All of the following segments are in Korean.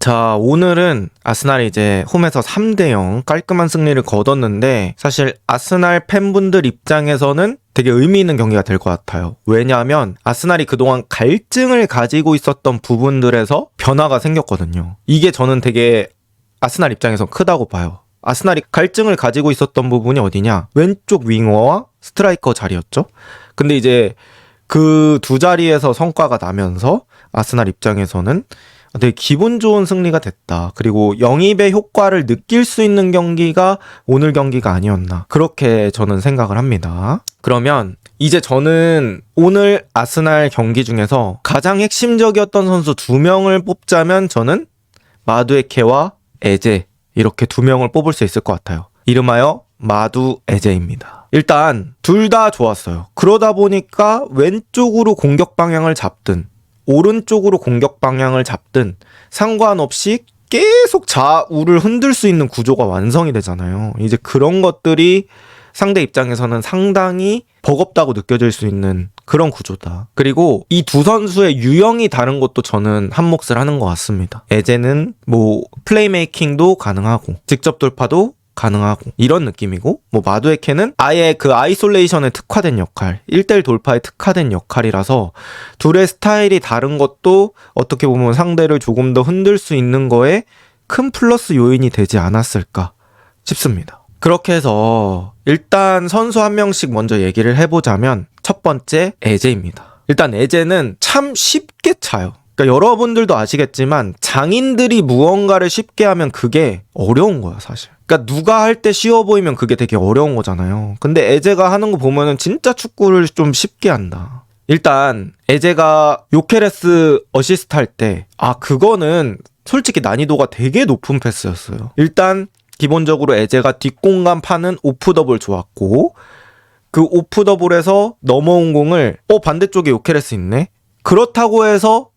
자, 오늘은 아스날이 이제 홈에서 3대 0 깔끔한 승리를 거뒀는데 사실 아스날 팬분들 입장에서는 되게 의미 있는 경기가 될 것 같아요. 왜냐하면 아스날이 그동안 갈증을 가지고 있었던 부분들에서 변화가 생겼거든요. 이게 저는 되게 아스날 입장에서 크다고 봐요. 아스날이 갈증을 가지고 있었던 부분이 어디냐? 왼쪽 윙어와 스트라이커 자리였죠. 근데 이제 그 두 자리에서 성과가 나면서 아스날 입장에서는 되게 기분 좋은 승리가 됐다. 그리고 영입의 효과를 느낄 수 있는 경기가 오늘 경기가 아니었나. 그렇게 저는 생각을 합니다. 그러면 이제 저는 오늘 아스날 경기 중에서 가장 핵심적이었던 선수 두 명을 뽑자면 저는 마두에케와 에제 이렇게 두 명을 뽑을 수 있을 것 같아요. 이름하여 마두 에제입니다. 일단 둘 다 좋았어요. 그러다 보니까 왼쪽으로 공격 방향을 잡든 오른쪽으로 공격 방향을 잡든 상관없이 계속 좌우를 흔들 수 있는 구조가 완성이 되잖아요. 이제 그런 것들이 상대 입장에서는 상당히 버겁다고 느껴질 수 있는 그런 구조다. 그리고 이 두 선수의 유형이 다른 것도 저는 한 몫을 하는 것 같습니다. 에제는 뭐 플레이메이킹도 가능하고 직접 돌파도 가능하고 이런 느낌이고 뭐 마두에케는 아예 그 아이솔레이션에 특화된 역할 1대1 돌파에 특화된 역할이라서 둘의 스타일이 다른 것도 어떻게 보면 상대를 조금 더 흔들 수 있는 거에 큰 플러스 요인이 되지 않았을까 싶습니다. 그렇게 해서 일단 선수 한 명씩 먼저 얘기를 해보자면 첫 번째 에제입니다. 일단 에제는 참 쉽게 차요. 그러니까 여러분들도 아시겠지만 장인들이 무언가를 쉽게 하면 그게 어려운 거야 사실. 그러니까 누가 할 때 쉬워 보이면 그게 되게 어려운 거잖아요. 근데 에제가 하는 거 보면은 진짜 축구를 좀 쉽게 한다. 일단 에제가 요케레스 어시스트 할 때 아 그거는 솔직히 난이도가 되게 높은 패스였어요. 일단 기본적으로 에제가 뒷공간 파는 오프 더블 좋았고 그 오프 더블에서 넘어온 공을 어 반대쪽에 요케레스 있네. 그렇다고 해서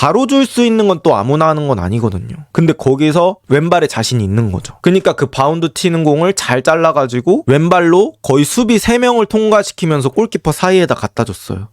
바로 줄 수 있는 건 또 아무나 하는 건 아니거든요. 근데 거기서 왼발에 자신이 있는 거죠. 그러니까 그 바운드 튀는 공을 잘 잘라가지고 왼발로 거의 수비 3명을 통과시키면서 골키퍼 사이에다 갖다 줬어요.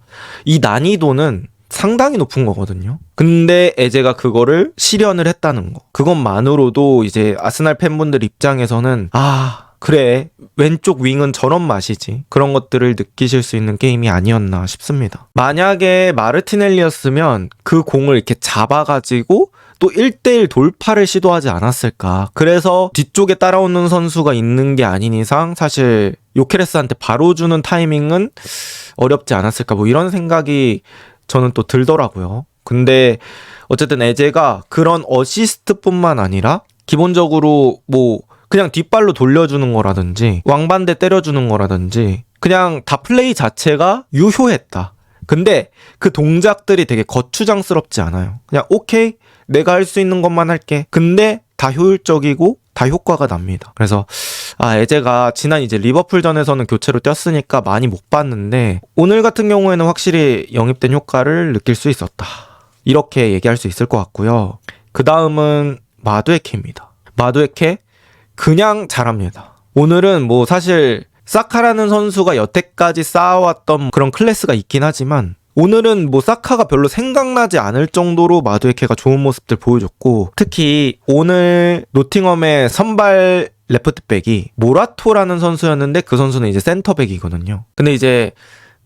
이 난이도는 상당히 높은 거거든요. 근데 에제가 그거를 실현을 했다는 거. 그것만으로도 이제 아스날 팬분들 입장에서는 아, 그래 왼쪽 윙은 저런 맛이지. 그런 것들을 느끼실 수 있는 게임이 아니었나 싶습니다. 만약에 마르티넬리였으면 그 공을 이렇게 잡아가지고 또 1대1 돌파를 시도하지 않았을까. 그래서 뒤쪽에 따라오는 선수가 있는 게 아닌 이상 사실 요케레스한테 바로 주는 타이밍은 어렵지 않았을까. 뭐 이런 생각이 저는 또 들더라고요. 근데 어쨌든 에제가 그런 어시스트뿐만 아니라 기본적으로 뭐 그냥 뒷발로 돌려주는 거라든지 왕반대 때려주는 거라든지 그냥 다 플레이 자체가 유효했다. 근데 그 동작들이 되게 거추장스럽지 않아요. 그냥 오케이 내가 할 수 있는 것만 할게. 근데 다 효율적이고 다 효과가 납니다. 그래서 아 에제가 지난 이제 리버풀전에서는 교체로 뛰었으니까 많이 못 봤는데 오늘 같은 경우에는 확실히 영입된 효과를 느낄 수 있었다. 이렇게 얘기할 수 있을 것 같고요. 그 다음은 마두에케입니다. 마두에케 그냥 잘합니다. 오늘은 뭐 사실 사카라는 선수가 여태까지 쌓아왔던 그런 클래스가 있긴 하지만 오늘은 뭐 사카가 별로 생각나지 않을 정도로 마두에케가 좋은 모습들 보여줬고 특히 오늘 노팅엄의 선발 레프트백이 모라토라는 선수였는데 그 선수는 이제 센터백이거든요. 근데 이제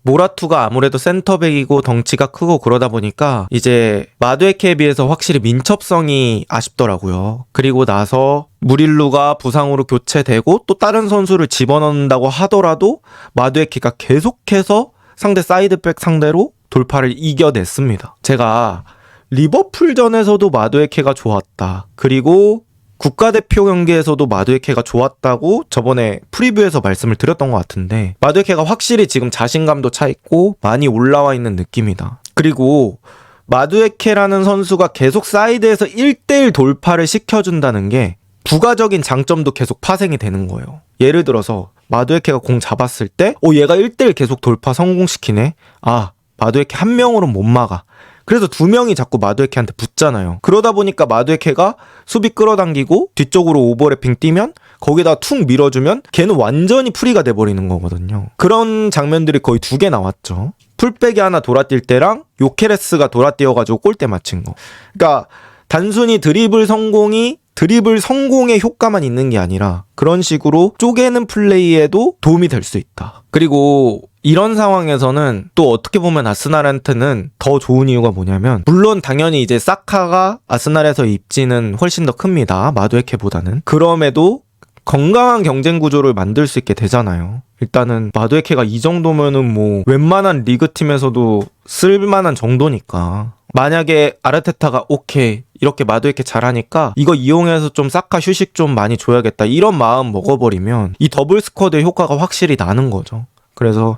모라투가 아무래도 센터백이고 덩치가 크고 그러다 보니까 이제 마두에케에 비해서 확실히 민첩성이 아쉽더라고요. 그리고 나서 무릴루가 부상으로 교체되고 또 다른 선수를 집어넣는다고 하더라도 마두에케가 계속해서 상대 사이드백 상대로 돌파를 이겨냈습니다. 제가 리버풀전에서도 마두에케가 좋았다. 그리고 국가대표 경기에서도 마두에케가 좋았다고 저번에 프리뷰에서 말씀을 드렸던 것 같은데 마두에케가 확실히 지금 자신감도 차 있고 많이 올라와 있는 느낌이다. 그리고 마두에케라는 선수가 계속 사이드에서 1대1 돌파를 시켜준다는 게 부가적인 장점도 계속 파생이 되는 거예요. 예를 들어서 마두에케가 공 잡았을 때, 오 얘가 1대1 계속 돌파 성공시키네. 아 마두에케 한 명으로 못 막아. 그래서 두 명이 자꾸 마두에케한테 붙잖아요. 그러다 보니까 마두에케가 수비 끌어당기고 뒤쪽으로 오버래핑 뛰면 거기다 툭 밀어주면 걔는 완전히 프리가 돼버리는 거거든요. 그런 장면들이 거의 두 개 나왔죠. 풀백이 하나 돌아뛸 때랑 요케레스가 돌아뛰어가지고 골대 맞힌 거. 그러니까 단순히 드리블 성공이 드리블 성공의 효과만 있는 게 아니라 그런 식으로 쪼개는 플레이에도 도움이 될 수 있다. 그리고 이런 상황에서는 또 어떻게 보면 아스날한테는 더 좋은 이유가 뭐냐면 물론 당연히 이제 사카가 아스날에서 입지는 훨씬 더 큽니다. 마두에케보다는. 그럼에도 건강한 경쟁 구조를 만들 수 있게 되잖아요. 일단은 마두에케가 이 정도면은 뭐 웬만한 리그 팀에서도 쓸만한 정도니까. 만약에 아르테타가 오케이 이렇게 마두에케 잘하니까 이거 이용해서 좀 사카 휴식 좀 많이 줘야겠다 이런 마음 먹어버리면 이 더블 스쿼드의 효과가 확실히 나는 거죠. 그래서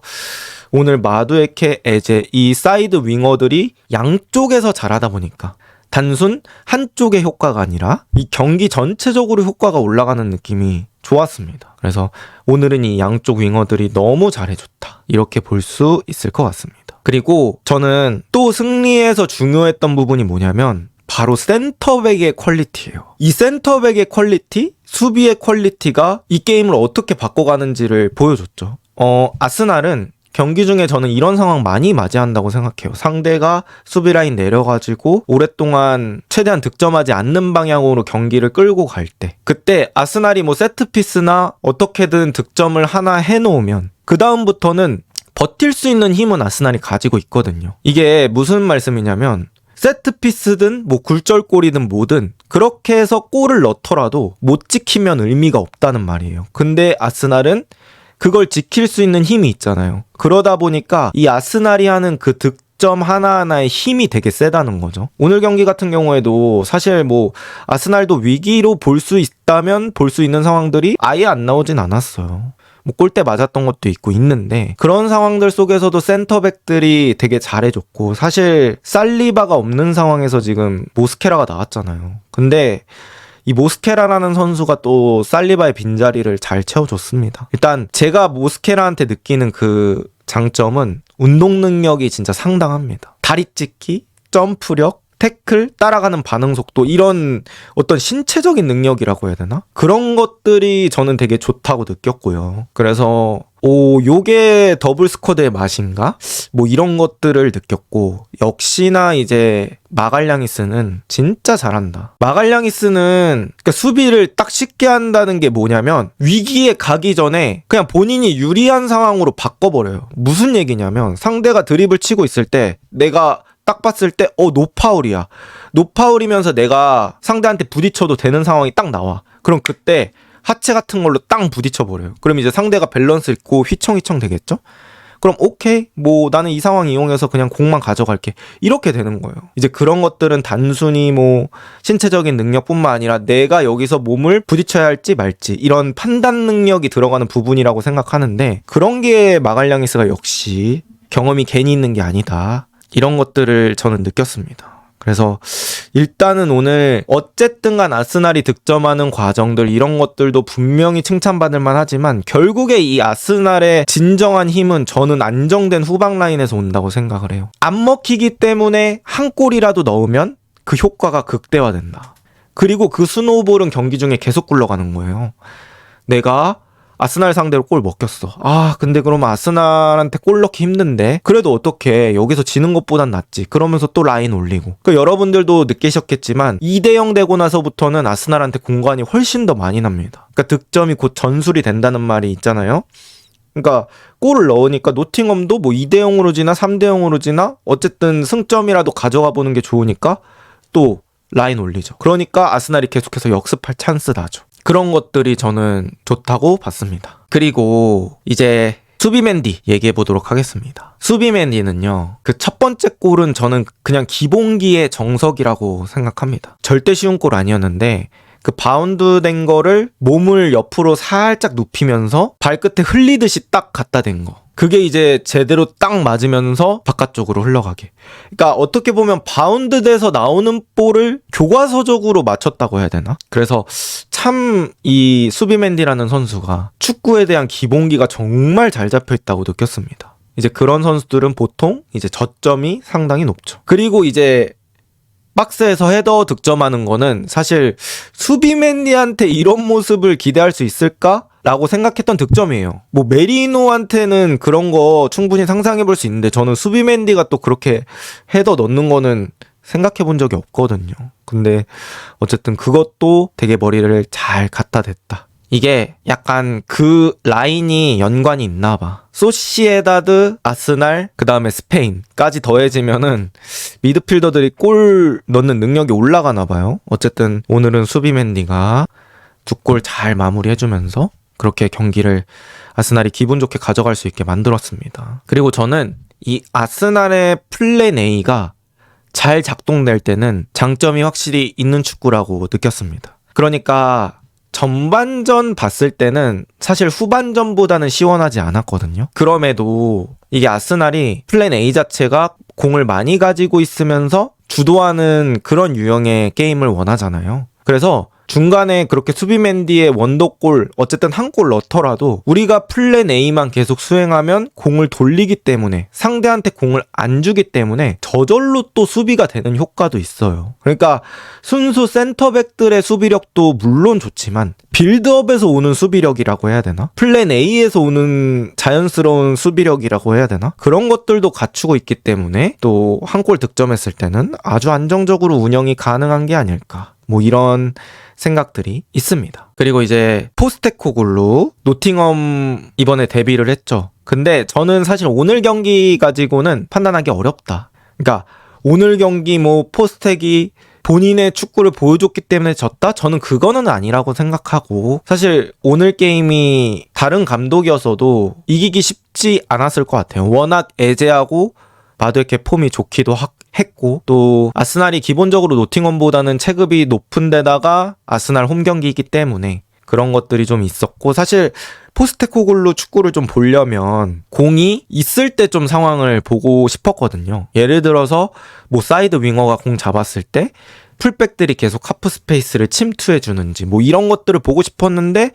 오늘 마두에케 에제 이 사이드 윙어들이 양쪽에서 잘하다 보니까 단순 한쪽의 효과가 아니라 이 경기 전체적으로 효과가 올라가는 느낌이 좋았습니다. 그래서 오늘은 이 양쪽 윙어들이 너무 잘해줬다. 이렇게 볼 수 있을 것 같습니다. 그리고 저는 또 승리에서 중요했던 부분이 뭐냐면 바로 센터백의 퀄리티예요. 이 센터백의 퀄리티, 수비의 퀄리티가 이 게임을 어떻게 바꿔가는지를 보여줬죠. 어, 아스날은 경기 중에 저는 이런 상황 많이 맞이한다고 생각해요. 상대가 수비 라인 내려가지고 오랫동안 최대한 득점하지 않는 방향으로 경기를 끌고 갈 때. 그때 아스날이 뭐 세트피스나 어떻게든 득점을 하나 해놓으면 그다음부터는 버틸 수 있는 힘은 아스날이 가지고 있거든요. 이게 무슨 말씀이냐면 세트피스든 뭐 굴절골이든 뭐든 그렇게 해서 골을 넣더라도 못 지키면 의미가 없다는 말이에요. 근데 아스날은 그걸 지킬 수 있는 힘이 있잖아요. 그러다 보니까 이 아스날이 하는 그 득점 하나하나의 힘이 되게 세다는 거죠. 오늘 경기 같은 경우에도 사실 뭐 아스날도 위기로 볼 수 있다면 볼 수 있는 상황들이 아예 안 나오진 않았어요. 뭐 골대 맞았던 것도 있고 있는데 그런 상황들 속에서도 센터백들이 되게 잘해줬고 사실 살리바가 없는 상황에서 지금 모스케라가 나왔잖아요. 근데 이 모스케라라는 선수가 또 살리바의 빈자리를 잘 채워줬습니다. 일단 제가 모스케라한테 느끼는 그 장점은 운동 능력이 진짜 상당합니다. 다리 찢기, 점프력, 태클, 따라가는 반응 속도 이런 어떤 신체적인 능력이라고 해야 되나? 그런 것들이 저는 되게 좋다고 느꼈고요. 그래서 오, 요게 더블 스쿼드의 맛인가? 뭐 이런 것들을 느꼈고 역시나 이제 마갈량이스는 진짜 잘한다. 마갈량이스는 그러니까 수비를 딱 쉽게 한다는 게 뭐냐면 위기에 가기 전에 그냥 본인이 유리한 상황으로 바꿔버려요. 무슨 얘기냐면 상대가 드립을 치고 있을 때 내가 딱 봤을 때, 어, 노파울이야. 노파울이면서 내가 상대한테 부딪혀도 되는 상황이 딱 나와. 그럼 그때 하체 같은 걸로 땅 부딪혀버려요. 그럼 이제 상대가 밸런스 있고 휘청휘청 되겠죠? 그럼 오케이 뭐 나는 이 상황 이용해서 그냥 공만 가져갈게 이렇게 되는 거예요 이제 그런 것들은 단순히 뭐 신체적인 능력뿐만 아니라 내가 여기서 몸을 부딪혀야 할지 말지 이런 판단 능력이 들어가는 부분이라고 생각하는데 그런 게 마갈량이스가 역시 경험이 괜히 있는 게 아니다 이런 것들을 저는 느꼈습니다. 그래서 일단은 오늘 어쨌든 간 아스날이 득점하는 과정들 이런 것들도 분명히 칭찬받을 만하지만 결국에 이 아스날의 진정한 힘은 저는 안정된 후방 라인에서 온다고 생각을 해요. 안 먹히기 때문에 한 골이라도 넣으면 그 효과가 극대화된다. 그리고 그 스노우볼은 경기 중에 계속 굴러가는 거예요. 내가 아스날 상대로 골 먹혔어. 아, 근데 그러면 아스날한테 골 넣기 힘든데. 그래도 어떻게 여기서 지는 것보단 낫지. 그러면서 또 라인 올리고. 그 여러분들도 느끼셨겠지만 2대 0 되고 나서부터는 아스날한테 공간이 훨씬 더 많이 납니다. 그러니까 득점이 곧 전술이 된다는 말이 있잖아요. 그러니까 골을 넣으니까 노팅엄도 뭐 2대 0으로 지나 3대 0으로 지나 어쨌든 승점이라도 가져가 보는 게 좋으니까 또 라인 올리죠. 그러니까 아스날이 계속해서 역습할 찬스 나죠. 그런 것들이 저는 좋다고 봤습니다. 그리고 이제 수비맨디 얘기해 보도록 하겠습니다. 수비맨디는요, 그 첫 번째 골은 저는 그냥 기본기의 정석이라고 생각합니다. 절대 쉬운 골 아니었는데, 그 바운드 된 거를 몸을 옆으로 살짝 눕히면서 발끝에 흘리듯이 딱 갖다 댄 거. 그게 이제 제대로 딱 맞으면서 바깥쪽으로 흘러가게. 그러니까 어떻게 보면 바운드 돼서 나오는 볼을 교과서적으로 맞췄다고 해야 되나? 그래서 참 이 수비맨디라는 선수가 축구에 대한 기본기가 정말 잘 잡혀 있다고 느꼈습니다. 이제 그런 선수들은 보통 이제 저점이 상당히 높죠. 그리고 이제 박스에서 헤더 득점하는 거는 사실 수비맨디한테 이런 모습을 기대할 수 있을까? 라고 생각했던 득점이에요. 뭐 메리노한테는 그런 거 충분히 상상해 볼 수 있는데 저는 수비맨디가 또 그렇게 헤더 넣는 거는 생각해 본 적이 없거든요. 근데 어쨌든 그것도 되게 머리를 잘 갖다 댔다. 이게 약간 그 라인이 연관이 있나 봐. 소시에다드, 아스날, 그 다음에 스페인까지 더해지면은 미드필더들이 골 넣는 능력이 올라가나 봐요. 어쨌든 오늘은 수비맨디가 두 골 잘 마무리해주면서 그렇게 경기를 아스날이 기분 좋게 가져갈 수 있게 만들었습니다. 그리고 저는 이 아스날의 플랜 A가 잘 작동될 때는 장점이 확실히 있는 축구라고 느꼈습니다. 그러니까 전반전 봤을 때는 사실 후반전보다는 시원하지 않았거든요. 그럼에도 이게 아스날이 플랜 A 자체가 공을 많이 가지고 있으면서 주도하는 그런 유형의 게임을 원하잖아요. 그래서 중간에 그렇게 수비맨디의 원더골 어쨌든 한 골 넣더라도 우리가 플랜 A만 계속 수행하면 공을 돌리기 때문에 상대한테 공을 안 주기 때문에 저절로 또 수비가 되는 효과도 있어요. 그러니까 순수 센터백들의 수비력도 물론 좋지만 빌드업에서 오는 수비력이라고 해야 되나? 플랜 A에서 오는 자연스러운 수비력이라고 해야 되나? 그런 것들도 갖추고 있기 때문에 또 한 골 득점했을 때는 아주 안정적으로 운영이 가능한 게 아닐까. 뭐 이런 생각들이 있습니다. 그리고 이제 포스테코글루 노팅엄 이번에 데뷔를 했죠. 근데 저는 사실 오늘 경기 가지고는 판단하기 어렵다. 그러니까 오늘 경기 뭐 포스텍이 본인의 축구를 보여줬기 때문에 졌다? 저는 그거는 아니라고 생각하고 사실 오늘 게임이 다른 감독이었어도 이기기 쉽지 않았을 것 같아요. 워낙 애제하고 마드에케 폼이 좋기도 하, 했고 또 아스날이 기본적으로 노팅엄보다는 체급이 높은 데다가 아스날 홈 경기이기 때문에 그런 것들이 좀 있었고 사실 포스테코글로 축구를 좀 보려면 공이 있을 때 좀 상황을 보고 싶었거든요. 예를 들어서 뭐 사이드 윙어가 공 잡았을 때 풀백들이 계속 하프 스페이스를 침투해 주는지 뭐 이런 것들을 보고 싶었는데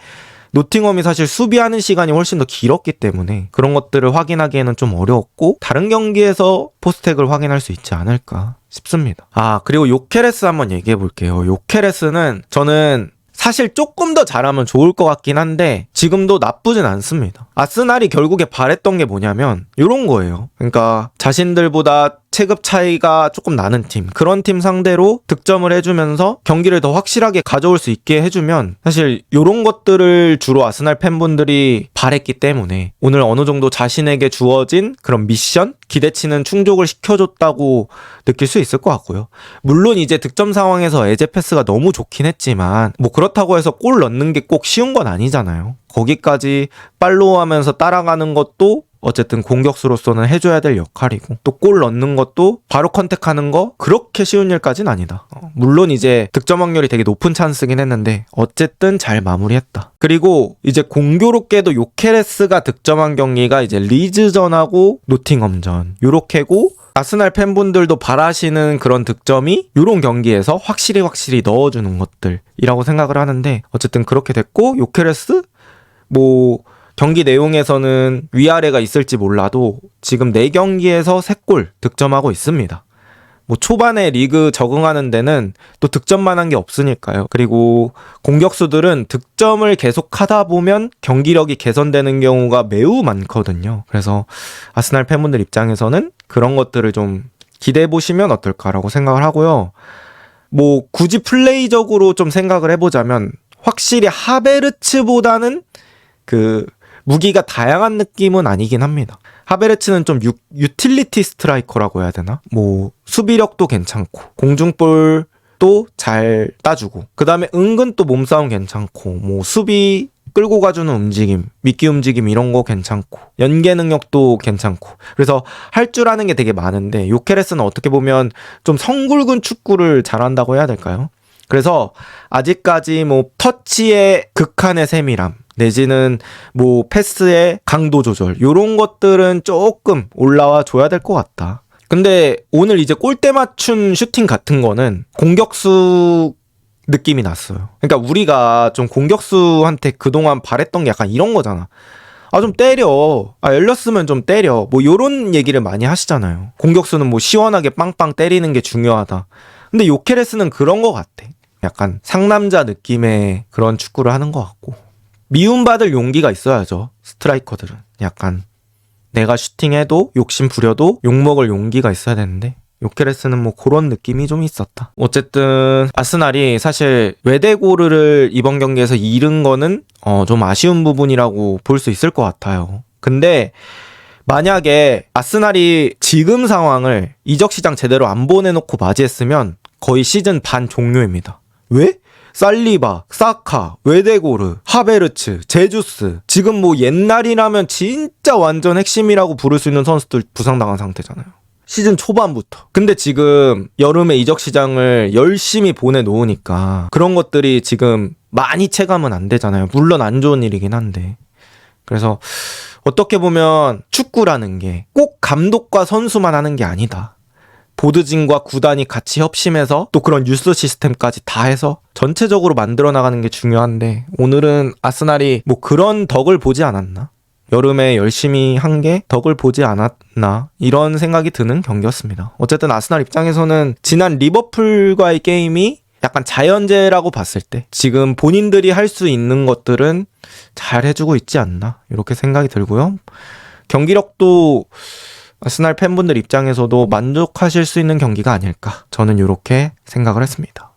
노팅엄이 사실 수비하는 시간이 훨씬 더 길었기 때문에 그런 것들을 확인하기에는 좀 어려웠고 다른 경기에서 포스텍을 확인할 수 있지 않을까 싶습니다. 아 그리고 요케레스 한번 얘기해 볼게요. 요케레스는 저는 사실 조금 더 잘하면 좋을 것 같긴 한데 지금도 나쁘진 않습니다. 아스날이 결국에 바랬던 게 뭐냐면 이런 거예요. 그러니까 자신들보다 체급 차이가 조금 나는 팀 그런 팀 상대로 득점을 해주면서 경기를 더 확실하게 가져올 수 있게 해주면 사실 이런 것들을 주로 아스날 팬분들이 바랬기 때문에 오늘 어느 정도 자신에게 주어진 그런 미션 기대치는 충족을 시켜줬다고 느낄 수 있을 것 같고요. 물론 이제 득점 상황에서 에제 패스가 너무 좋긴 했지만 뭐 그렇다고 해서 골 넣는 게 꼭 쉬운 건 아니잖아요. 거기까지 팔로우하면서 따라가는 것도 어쨌든 공격수로서는 해줘야 될 역할이고 또 골 넣는 것도 바로 컨택하는 거 그렇게 쉬운 일까진 아니다. 어, 물론 이제 득점 확률이 되게 높은 찬스긴 했는데 어쨌든 잘 마무리했다. 그리고 이제 공교롭게도 요케레스가 득점한 경기가 이제 리즈전하고 노팅엄전 요렇게고 아스날 팬분들도 바라시는 그런 득점이 요런 경기에서 확실히 확실히 넣어주는 것들이라고 생각을 하는데 어쨌든 그렇게 됐고 요케레스 뭐 경기 내용에서는 위아래가 있을지 몰라도 지금 4경기에서 3골 득점하고 있습니다. 뭐 초반에 리그 적응하는 데는 또 득점만 한 게 없으니까요. 그리고 공격수들은 득점을 계속 하다 보면 경기력이 개선되는 경우가 매우 많거든요. 그래서 아스날 팬분들 입장에서는 그런 것들을 좀 기대해 보시면 어떨까라고 생각을 하고요. 뭐 굳이 플레이적으로 좀 생각을 해보자면 확실히 하베르츠보다는 그 무기가 다양한 느낌은 아니긴 합니다. 하베르츠는 좀 유, 유틸리티 스트라이커라고 해야 되나? 뭐 수비력도 괜찮고 공중볼도 잘 따주고 그 다음에 은근 또 몸싸움 괜찮고 뭐 수비 끌고 가주는 움직임, 미끼 움직임 이런 거 괜찮고 연계 능력도 괜찮고 그래서 할 줄 아는 게 되게 많은데 요케레스는 어떻게 보면 좀 성굵은 축구를 잘한다고 해야 될까요? 그래서 아직까지 뭐 터치의 극한의 세밀함 내지는 뭐 패스의 강도 조절 요런 것들은 조금 올라와 줘야 될 것 같다. 근데 오늘 이제 골대 맞춘 슈팅 같은 거는 공격수 느낌이 났어요. 그러니까 우리가 좀 공격수한테 그동안 바랬던 게 약간 이런 거잖아. 아, 좀 때려. 아, 열렸으면 좀 때려. 뭐, 요런 얘기를 많이 하시잖아요. 공격수는 뭐, 시원하게 빵빵 때리는 게 중요하다. 근데 요케레스는 그런 거 같아. 약간 상남자 느낌의 그런 축구를 하는 것 같고. 미움받을 용기가 있어야죠. 스트라이커들은. 약간 내가 슈팅해도 욕심 부려도 욕먹을 용기가 있어야 되는데 요케레스는 뭐 그런 느낌이 좀 있었다. 어쨌든 아스날이 사실 외대고르를 이번 경기에서 잃은 거는 어, 좀 아쉬운 부분이라고 볼 수 있을 것 같아요. 근데 만약에 아스날이 지금 상황을 이적 시장 제대로 안 보내놓고 맞이했으면 거의 시즌 반 종료입니다. 왜? 살리바, 사카, 외데고르, 하베르츠, 제주스. 지금 뭐 옛날이라면 진짜 완전 핵심이라고 부를 수 있는 선수들 부상당한 상태잖아요. 시즌 초반부터. 근데 지금 여름에 이적 시장을 열심히 보내놓으니까 그런 것들이 지금 많이 체감은 안 되잖아요. 물론 안 좋은 일이긴 한데. 그래서 어떻게 보면 축구라는 게 꼭 감독과 선수만 하는 게 아니다. 보드진과 구단이 같이 협심해서 또 그런 뉴스 시스템까지 다 해서 전체적으로 만들어 나가는 게 중요한데 오늘은 아스날이 뭐 그런 덕을 보지 않았나? 여름에 열심히 한 게 덕을 보지 않았나? 이런 생각이 드는 경기였습니다. 어쨌든 아스날 입장에서는 지난 리버풀과의 게임이 약간 자연재라고 봤을 때 지금 본인들이 할 수 있는 것들은 잘 해주고 있지 않나? 이렇게 생각이 들고요. 경기력도 아스날 팬분들 입장에서도 만족하실 수 있는 경기가 아닐까. 저는 이렇게 생각을 했습니다.